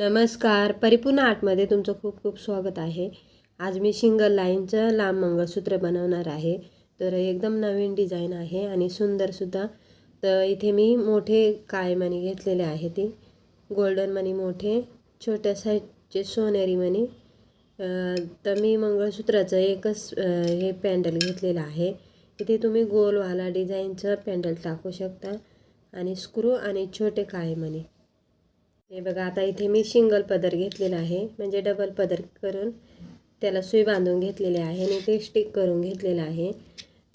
नमस्कार. परिपूर्ण आर्टमध्ये तुमचं खूप खूप स्वागत आहे. आज मी सिंगल लाईनचं लांब मंगळसूत्र बनवणार आहे. तर एकदम नवीन डिझाईन आहे आणि सुंदरसुद्धा तर इथे मी मोठे काळे मणी घेतलेले आहे ती गोल्डन मणी मोठे छोट्या साईजचे सोनेरी मणी. तर मी मंगळसूत्राचं एकच हे पॅन्डल घेतलेलं आहे. इथे तुम्ही गोलवाला डिझाईनचं पॅन्डल टाकू शकता. आणि स्क्रू आणि छोटे काळे मणी. हे बघा आता इथे मी सिंगल पदर घेतलेला आहे. म्हणजे डबल पदर करून त्याला सुई बांधून घेतलेली आहे आणि ते स्टिक करून घेतलेलं आहे.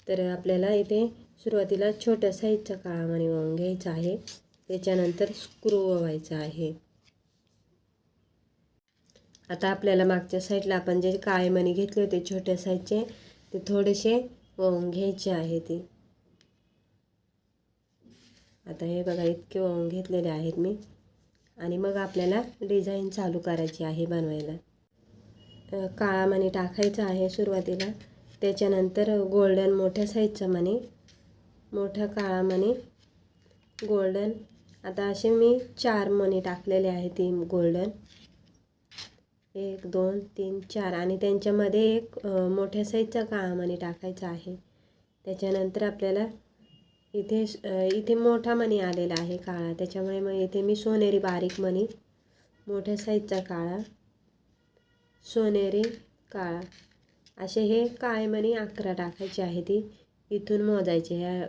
तर आपल्याला इथे सुरुवातीला छोट्या साईजचा काळा मणी वाहून घ्यायचा आहे. त्याच्यानंतर स्क्रू ववायचा आहे. आता आपल्याला मागच्या साईडला आपण जे काळे मणी घेतले होते छोट्या साईजचे ते थोडेसे वाहून घ्यायचे आहे ते. आता हे बघा इतके वाहून घेतलेले आहेत मी. आणि मग आपल्याला डिझाईन चालू करायची आहे बनवायला. काळा मणी टाकायचा आहे सुरुवातीला. त्याच्यानंतर गोल्डन मोठ्या साईजचा मणी मोठा काळा मणी गोल्डन आता असे मी चार मणी टाकलेले आहे तीन गोल्डन एक दोन तीन चार आणि त्यांच्यामध्ये एक मोठ्या साईजचा काळा मणी टाकायचा आहे. त्याच्यानंतर आपल्याला इथे इथे मोठा मणी आलेला आहे काळा. त्याच्यामुळे मग इथे मी सोनेरी बारीक मणी मोठ्या साईजचा काळा सोनेरी काळा. असे हे काळे मणी अकरा टाकायचे आहे ती. इथून मोजायचे ह्या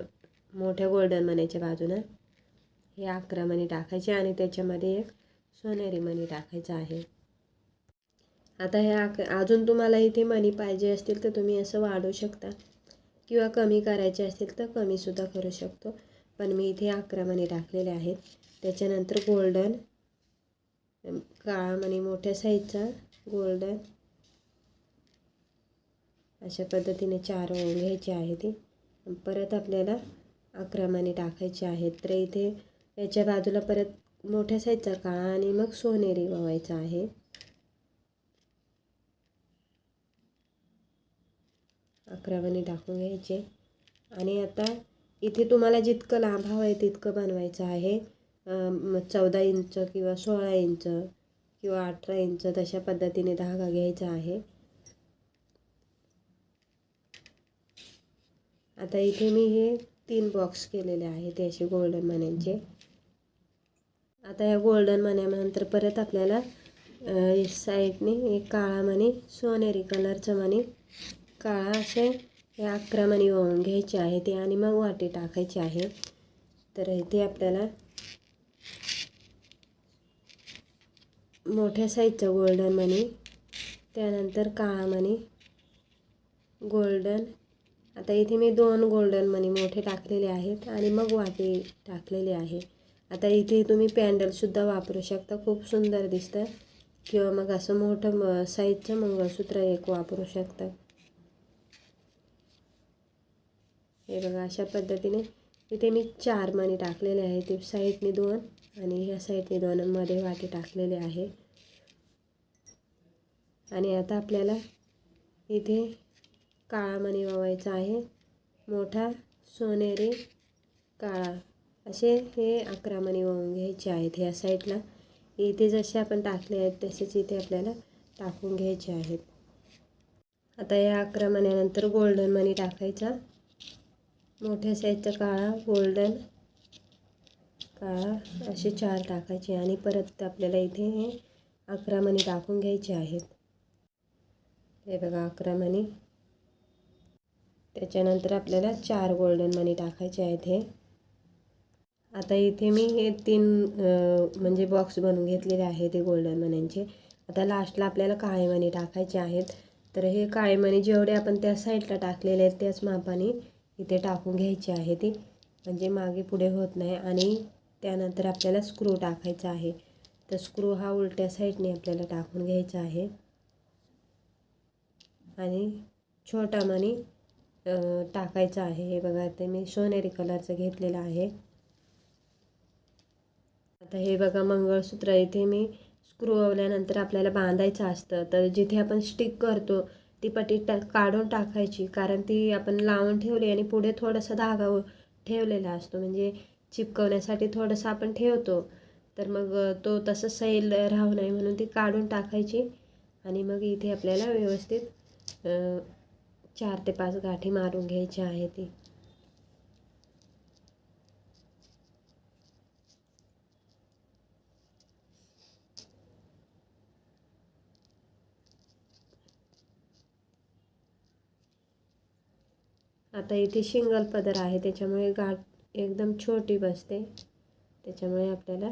मोठ्या गोल्डन मणीच्या बाजूनं. हे अकरा मणी टाकायचे आणि त्याच्यामध्ये एक सोनेरी मणी टाकायचं आहे. आता हे अक अजून तुम्हाला इथे मणी पाहिजे असतील तर तुम्ही असं वाढवू शकता. किंवा कमी करायचे असतील तर कमीसुद्धा करू शकतो. पण मी इथे अकरा मणी टाकलेले आहेत. त्याच्यानंतर गोल्डन काळा मणी मोठ्या साईजचा गोल्डन अशा पद्धतीने चार ओळ घ्यायची आहे ती परत आपल्याला अकरा मणी टाकायचे आहेत. तर इथे याच्या बाजूला परत मोठ्या साईजचा काळा आणि मग सोनेरी वावायचा आहे. अकरावाने टाकून घ्यायचे. आणि आता इथे तुम्हाला जितकं लांब हवं आहे तितकं बनवायचं आहे. चौदा इंच किंवा सोळा इंच किंवा अठरा इंच तशा पद्धतीने धागा घ्यायचा आहे. आता इथे मी हे तीन बॉक्स केलेले आहेत असे गोल्डन मण्यांचे. आता या गोल्डन मण्यानंतर परत आपल्याला साईडने एक काळा मणी सोनेरी कलरचं मणी काळा असे हे अक्रमाने वळून वाहून घ्यायचे आहे ते आणि मग वाटी टाकायची आहे. तर इथे आपल्याला मोठ्या साईजचं गोल्डन मनी त्यानंतर काळा मणी गोल्डन आता इथे मी दोन गोल्डन मनी मोठे टाकलेले आहेत आणि मग वाटी टाकलेले आहे. आता इथे तुम्ही पॅन्डलसुद्धा वापरू शकता खूप सुंदर दिसतं. किंवा मग असं मोठं म साईजचं मंगळसूत्र एक वापरू शकता. हे बघा अशा पद्धतीने इथे मी चार मणी टाकलेले आहे ते साईडने दोन आणि ह्या साईडने दोनमध्ये वाटे टाकलेले आहे. आणि आता आपल्याला इथे काळा मणी वावायचा आहे. मोठा सोनेरी काळा असे हे अकरा मणी वाहून घ्यायचे आहेत ह्या साईडला. इथे जसे आपण टाकले आहेत तसेच इथे आपल्याला टाकून घ्यायचे आहेत. आता या अकरा मण्यानंतर गोल्डन मणी टाकायचा. मोठ्या साईजचा काळा गोल्डन काळा असे चार टाकायचे आणि परत आपल्याला इथे हे अकरा मणी टाकून घ्यायचे आहेत. हे बघा अकरा मणी. त्याच्यानंतर आपल्याला चार गोल्डन मणी टाकायचे आहेत हे. आता इथे मी हे तीन म्हणजे बॉक्स बनवून घेतलेले आहेत ते गोल्डन मण्यांचे. आता लास्टला आपल्याला काळे मणी टाकायचे आहेत. तर हे काळे मणी जेवढे आपण त्या साईडला टाकलेले आहेत त्याच मापाने इथे टाकून घ्यायची आहे ती. म्हणजे मागे पुढे होत नाही आणि त्यानंतर आपल्याला स्क्रू टाकायचा आहे. तर स्क्रू हा उलट्या साईडने आपल्याला टाकून घ्यायचा आहे. आणि छोटा मणी टाकायचा आहे. हे बघा ते मी सोनेरी कलरचं घेतलेलं आहे. आता हे बघा मंगळसूत्र इथे मी स्क्रू आवल्यानंतर आपल्याला बांधायचं असतं. तर जिथे आपण स्टिक करतो ती पट्टी टा काढून टाकायची. कारण ती आपण लावून ठेवली आणि पुढे थोडासा धागा ठेवलेला असतो. म्हणजे चिपकवण्यासाठी थोडंसं आपण ठेवतो. तर मग तो तसं सैल राहू नये म्हणून ती काढून टाकायची. आणि मग इथे आपल्याला व्यवस्थित चार ते पाच गाठी मारून घ्यायची आहे ती. आता इथे शिंगल पदर आहे त्याच्यामुळे गाठ एकदम छोटी बसते. त्याच्यामुळे आपल्याला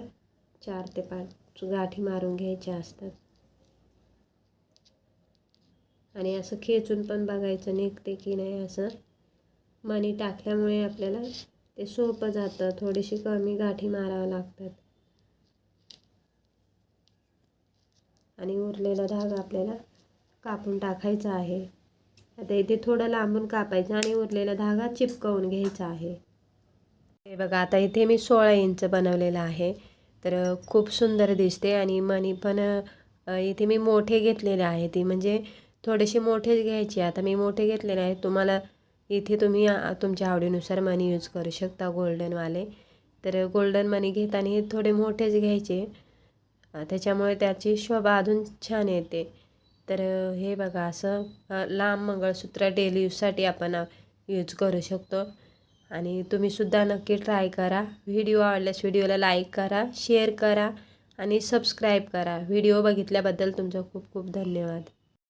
चार ते पाच गाठी मारून घ्यायच्या असतात. आणि असं खेचून पण बघायचं निघते की नाही असं. मणी टाकल्यामुळे आपल्याला ते सोपं जातं थोडीशी कमी गाठी मारावं लागतात. आणि उरलेला धागा आपल्याला कापून टाकायचा आहे. आता इथे थोडं लांबून कापायचं आणि उरलेला धागा चिपकवून घ्यायचा आहे. हे बघा आता इथे मी सोळा इंच बनवलेलं आहे. तर खूप सुंदर दिसते आणि मणी पण इथे मी मोठे घेतलेले आहे ती. म्हणजे थोडेसे मोठेच घ्यायचे. आता मी मोठे घेतलेले आहेत. तुम्हाला इथे तुम्ही तुमच्या आवडीनुसार मनी यूज करू शकता गोल्डनवाले तर गोल्डन मनी घेताना हे थोडे मोठेच घ्यायचे. त्याच्यामुळे त्याची शोभा अजून छान येते. तर हे बघा असं लांब मंगळसूत्र डेली यूजसाठी आपण यूज करू शकतो. आणि तुम्हीसुद्धा नक्की ट्राय करा. व्हिडिओ आवडल्यास व्हिडिओला लाईक करा शेअर करा आणि सबस्क्राईब करा. व्हिडिओ बघितल्याबद्दल तुमचं खूप खूप धन्यवाद.